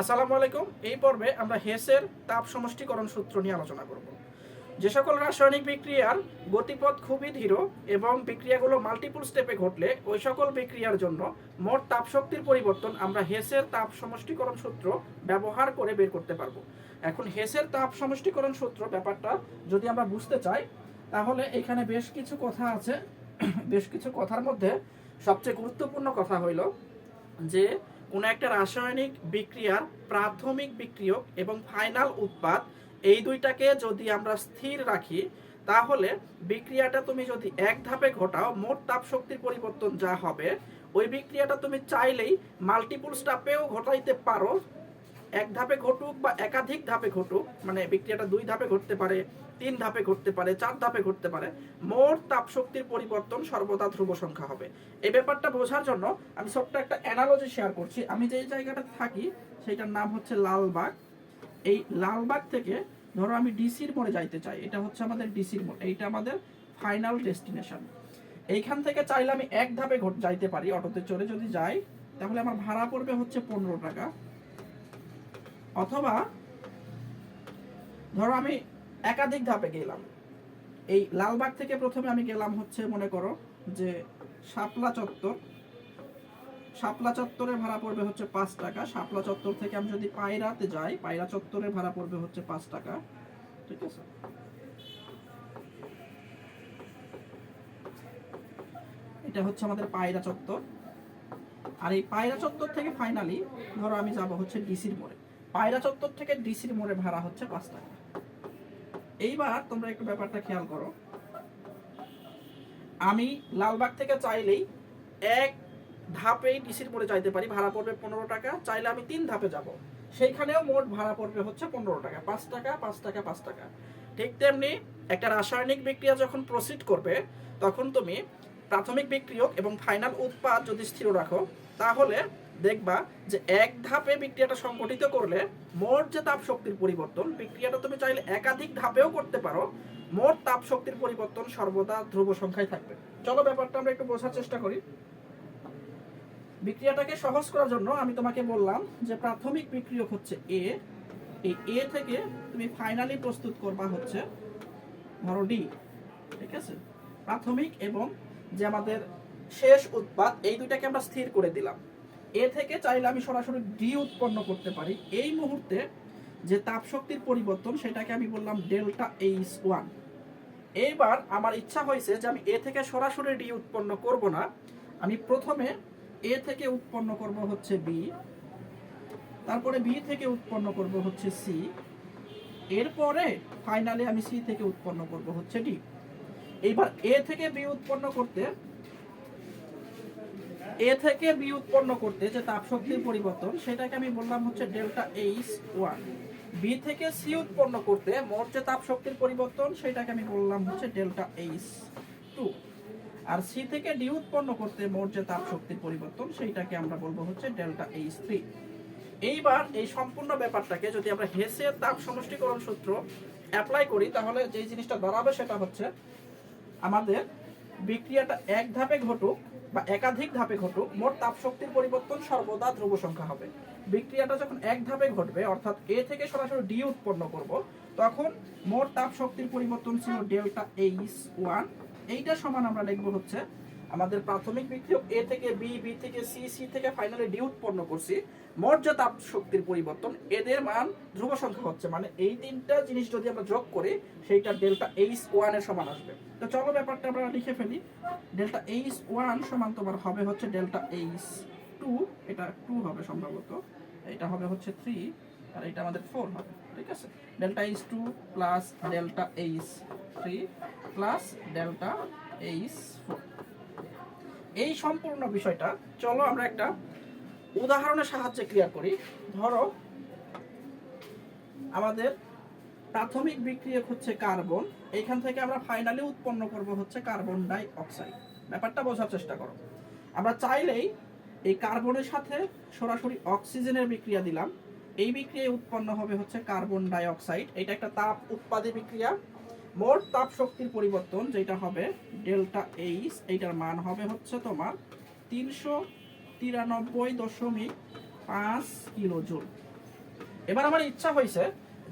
আসসালামু আলাইকুম। এই পর্বে আমরা হেসের তাপ সমষ্টিকরণ সূত্র নিয়ে আলোচনা করব। যে সকল রাসায়নিক বিক্রিয়ার গতিপথ খুবই ধীর এবং বিক্রিয়াগুলো মাল্টিপল স্টেপে ঘটলে ওই সকল বিক্রিয়ার জন্য মোট তাপ শক্তির পরিবর্তন আমরা হেসের তাপ সমষ্টিকরণ সূত্র ব্যবহার করে বের করতে পারব। এখন হেসের তাপ সমষ্টিকরণ সূত্র ব্যাপারটা যদি আমরা বুঝতে চাই, তাহলে এখানে বেশ কিছু কথা আছে। বেশ কিছু কথার মধ্যে সবচেয়ে গুরুত্বপূর্ণ কথা হইল যে কোনো একটা রাসায়নিক বিক্রিয়ার প্রাথমিক বিক্রিয়ক এবং ফাইনাল উৎপাদ এই দুইটাকে যদি আমরা স্থির রাখি, তাহলে বিক্রিয়াটা তুমি যদি এক ধাপে ঘটাও, মোট তাপ শক্তির পরিবর্তন যা হবে, ওই বিক্রিয়াটা তুমি চাইলেই মাল্টিপুল স্টাপেও ঘটাইতে পারো। এক ধাপে ঘটুক বা একাধিক ধাপে ঘটুক মানে বিক্রিয়াটা দুই ধাপে ঘটতে পারে, তিন ধাপে ঘটতে পারে, চার ধাপে ঘটতে পারে, মোট তাপ শক্তির পরিবর্তন সর্বদা ধ্রুব সংখ্যা হবে। এই ব্যাপারটা বোঝার জন্য আমি ছোট্ট একটা অ্যানালজি শেয়ার করছি। আমি যে জায়গাটাতে থাকি সেটার নাম হচ্ছে লালবাগ। এই লালবাগ থেকে ধরো আমি ডিসির মোড়ে যাইতে চাই, এটা হচ্ছে আমাদের ডিসির মোড়, এইটা আমাদের ফাইনাল ডেস্টিনেশন এইখান থেকে চাইলে আমি এক ধাপে যাইতে পারি অটোতে চড়ে যদি যাই, তাহলে আমার ভাড়া পড়বে হচ্ছে পনেরো টাকা। অথবা ধরো আমি একাধিক ধাপে গেলাম। এই লালবাগ থেকে প্রথমে আমি গেলাম হচ্ছে, মনে করো যে শাপলা চত্বর। শাপলা চত্বরের ভাড়া পড়বে হচ্ছে পাঁচ টাকা। শাপলা চত্বর থেকে আমি যদি পায়রাতে যাই, পায়রা চত্বরের ভাড়া পড়বে হচ্ছে পাঁচ টাকা। ঠিক আছে? এটা হচ্ছে আমাদের পায়রা চত্বর। আর এই পায়রা চত্বর থেকে ফাইনালি ধরো আমি যাব হচ্ছে ডিসির মোড়ে। পায়রা চত্বর থেকে ডিসির মোড়ে ভাড়া হচ্ছে পাঁচ টাকা। এইবার তোমরা একটু ব্যাপারটা খেয়াল করো। আমি লালবাগ থেকে চাইলেই এক ধাপেই ডিসির মোড়ে যাইতে পারি, ভাড়া পড়বে পনেরো টাকা। চাইলে আমি তিন ধাপে যাব। সেইখানেও মোট ভাড়া পড়বে হচ্ছে পনেরো টাকা। পাঁচ টাকা পাঁচ টাকা পাঁচ টাকা। ঠিক তেমনি একটা রাসায়নিক বিক্রিয়া যখন প্রসিড করবে, তখন তুমি প্রাথমিক বিক্রিয়ক এবং ফাইনাল উৎপাদ যদি স্থির রাখো, তাহলে দেখবা যে এক ধাপে বিক্রিয়াটা সংগঠিত করলে মোট যে তাপ শক্তির পরিবর্তন, বিক্রিয়াটা তুমি চাইলে একাধিক ধাপেও করতে পারো, মোট তাপ শক্তির পরিবর্তন সর্বদা ধ্রুব সংখ্যায় থাকবে। চলো ব্যাপারটা আমরা একটু বোঝার চেষ্টা করি। বিক্রিয়াটাকে সহজ করার জন্য আমি তোমাকে বললাম যে প্রাথমিক বিক্রিয়ক হচ্ছে এ এই এ থেকে তুমি ফাইনালি প্রস্তুত করবা হচ্ছে ধরো ডি ঠিক আছে? প্রাথমিক এবং যে আমাদের শেষ উৎপাদ, এই দুইটাকে আমরা স্থির করে দিলাম। এ থেকে চাইলে আমি সরাসরি ডি উৎপন্ন করতে পারি। এই মুহূর্তে যে তাপ শক্তির পরিবর্তন, সেটাকে আমি বললাম ডেল্টা এইচ ওয়ান। এইবার আমার ইচ্ছা হয়েছে যে আমি এ থেকে সরাসরি ডি উৎপন্ন করব না। আমি প্রথমে এ থেকে উৎপন্ন করব হচ্ছে বি, তারপরে বি থেকে উৎপন্ন করব হচ্ছে সি, এরপরে ফাইনালি আমি সি থেকে উৎপন্ন করব হচ্ছে ডি। এইবার এ থেকে বি উৎপন্ন করতে এ থেকে বি উৎপন্ন করতে যে তাপ শক্তির পরিবর্তন, সেটাকে আমি বললাম হচ্ছে ডেল্টা এইচ ওয়ান বি থেকে সি উৎপন্ন করতে মোট যে তাপ শক্তির পরিবর্তন, সেটাকে আমি বললাম হচ্ছে ডেল্টা এইচ টু আর সি থেকে ডি উৎপন্ন করতে মোট যে তাপ শক্তির পরিবর্তন সেইটাকে আমরা বলব হচ্ছে ডেল্টা এইচ থ্রি এইবার এই সম্পূর্ণ ব্যাপারটাকে যদি আমরা হেসের তাপ সমষ্টিকরণ সূত্র অ্যাপ্লাই করি, তাহলে যে জিনিসটা দাঁড়াবে সেটা হচ্ছে আমাদের বিক্রিয়াটা এক ধাপে ঘটুক বা একাধিক ধাপে ঘটুক, মোট তাপ শক্তির পরিবর্তন সর্বদা ধ্রুব সংখ্যা হবে। বিক্রিয়াটা যখন এক ধাপে ঘটবে, অর্থাৎ এ থেকে সরাসরি ডি উৎপন্ন করব, তখন মোট তাপ শক্তির পরিবর্তন ছিল ডেল্টা এইচ ওয়ান এইটা সমান আমরা লিখব হচ্ছে আমাদের প্রাথমিক বিক্রিয়ক এ থেকে বি বি থেকে সি সি থেকে ফাইনালি ডি উৎপন্ন করছি। তাপ শক্তির পরিবর্তন, এদের মান ধ্রুব সংখ্যা হচ্ছে। মানে এই তিনটা জিনিস যদি আমরা যোগ করি, সেইটা ডেল্টা এইচ ওয়ানের সমান আসবে। তো চলো ব্যাপারটা আমরা লিখে ফেলি। ডেল্টা এইচ ওয়ান সমান তোমার হবে হচ্ছে ডেল্টা এইচ টু এটা টু হবে সম্ভবত। এটা হবে হচ্ছে থ্রি আর এটা আমাদের ফোর হবে। ঠিক আছে? Delta H two plus delta H three plus delta H four এই সম্পূর্ণ বিষয়টা, চলো আমরা একটা উদাহরণের সাহায্যে ক্লিয়ার করি। ধরো, আমাদের প্রাথমিক বিক্রিয়ক হচ্ছে কার্বন এখান থেকে আমরা ফাইনালি উৎপন্ন করব হচ্ছে কার্বন ডাই অক্সাইড ব্যাপারটা বোঝার চেষ্টা করো। আমরা চাইলেই এই কার্বনের সাথে সরাসরি অক্সিজেনের বিক্রিয়া দিলাম। এই বিক্রিয়ায় উৎপন্ন হবে হচ্ছে কার্বন ডাই অক্সাইড এটা একটা তাপ উৎপাদী বিক্রিয়া। মোট তাপ শক্তির পরিবর্তন যেটা হবে, ডেল্টা এইচ, এইটার মান হবে হচ্ছে তোমার তিনশো তিরানব্বই দশমিক পাঁচ কিলো জুল এবার আমার ইচ্ছা হয়েছে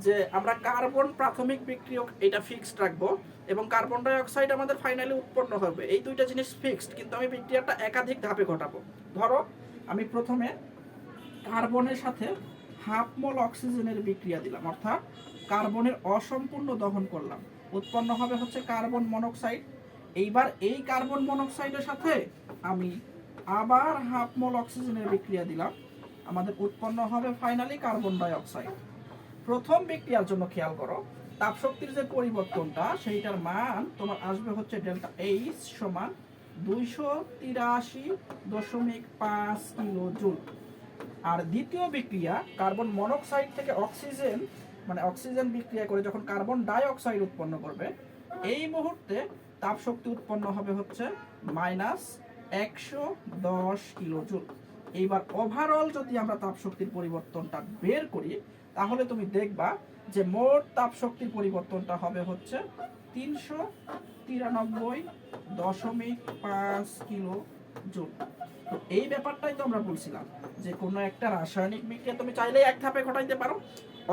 যে আমরা কার্বন প্রাথমিক বিক্রিয়ক এটা ফিক্সড রাখব এবং কার্বন ডাই অক্সাইড আমাদের ফাইনালি উৎপন্ন হবে। এই দুইটা জিনিস ফিক্সড কিন্তু আমি বিক্রিয়াটা একাধিক ধাপে ঘটাবো। ধরো, আমি প্রথমে কার্বনের সাথে হাফ মোল অক্সিজেনের বিক্রিয়া দিলাম, অর্থাৎ কার্বনের অসম্পূর্ণ দহন করলাম। উৎপন্ন হবে হচ্ছে কার্বন মনোক্সাইড। এইবার এই কার্বন মনোক্সাইডের সাথে আমি আবার হাফ মোল অক্সিজেনের বিক্রিয়া দিলাম। আমাদের উৎপন্ন হবে ফাইনালি কার্বন ডাই অক্সাইড প্রথম বিক্রিয়ার জন্য খেয়াল করো, তাপশক্তির যে পরিবর্তনটা, সেইটার মান তোমার আসবে হচ্ছে ডেল্টা এইচ সমান দুইশো তিরাশি দশমিক পাঁচ কিলো জুল। আর দ্বিতীয় বিক্রিয়া, কার্বন মনোক্সাইড থেকে অক্সিজেন মানে অক্সিজেন বিক্রিয়া করে যখন কার্বন ডাই অক্সাইড উৎপন্ন করবে, এই মুহূর্তে তাপশক্তি উৎপন্ন হবে হচ্ছে মাইনাস একশো দশ কিলো জুল এইবার ওভারঅল যদি আমরা তাপশক্তির পরিবর্তনটা বের করি, তাহলে তুমি দেখবা যে মোট তাপশক্তির পরিবর্তনটা হবে হচ্ছে তিনশো তিরানব্বই দশমিক পাঁচ কিলো জুল এই ব্যাপারটাই তো আমরা বলছিলাম যে কোনো একটা রাসায়নিক বিক্রিয়া তুমি চাইলেই এক ধাপে ঘটাইতে পারো,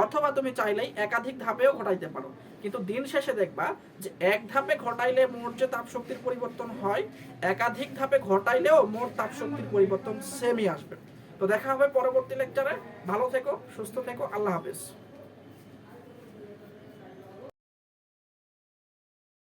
অথবা তুমি চাইলেই একাধিক ধাপেও ঘটাইতে পারো। কিন্তু দিন শেষে দেখবা যে এক ধাপে ঘটাইলে মোট যে তাপশক্তির পরিবর্তন হয়, একাধিক ধাপে ঘটাইলেও মোট তাপশক্তির পরিবর্তন সেমই আসবে। তো দেখা হবে পরবর্তী লেকচারে ভালো থেকো, সুস্থ থেকো, আল্লাহ হাফেজ।